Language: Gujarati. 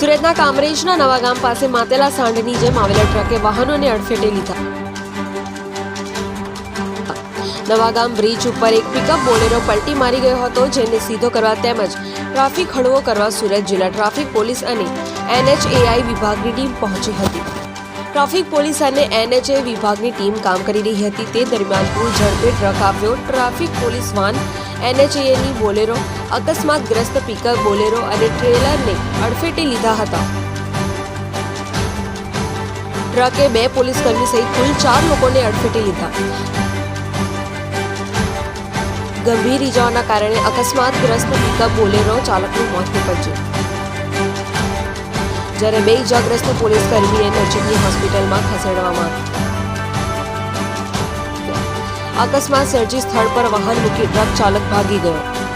સુરતના કામરેજના નવા ગામ પાસે માતેલા સાંઢની જેમ આવેલા ટ્રકે વાહનોને અડફેટે લીધા. નવાગામ બ્રિજ ઉપર એક પિકઅપ બોલેરો પલટી મારી ગયો હતો, જેને સીધો કરવા તેમજ ટ્રાફિક હળવો કરવા સુરત જિલ્લા ટ્રાફિક પોલીસ અને એનએચએઆઈ વિભાગની ટીમ પહોંચી હતી. ટ્રાફિક પોલીસ અને એનએચએ વિભાગની ટીમ કામ કરી રહી હતી. તે દરમિયાન પૂર ઝડપે ટ્રક આવ્યો. ટ્રાફિક પોલીસ વાન એનએચએની બોલેરો, અકસ્માતગ્રસ્ત પિકઅપ બોલેરો અને ટ્રેલરને અડફેટે લીધા હતા. ટ્રકે બે પોલીસ કર્મી સહિત કુલ ચાર લોકોને અડફેટે લીધા. ગંભીર ઇજાઓના કારણે અકસ્માતગ્રસ્ત પિકઅપ બોલેરો ચાલકનું મોત નીપજ્યું. જ્યારે બે ઇજાગ્રસ્ત પોલીસ કર્મીને નજીકની હોસ્પિટલમાં ખસેડવામાં અકસ્માત સર્જી સ્થળ પર વાહન મૂકી ટ્રક ચાલક ભાગી ગયો.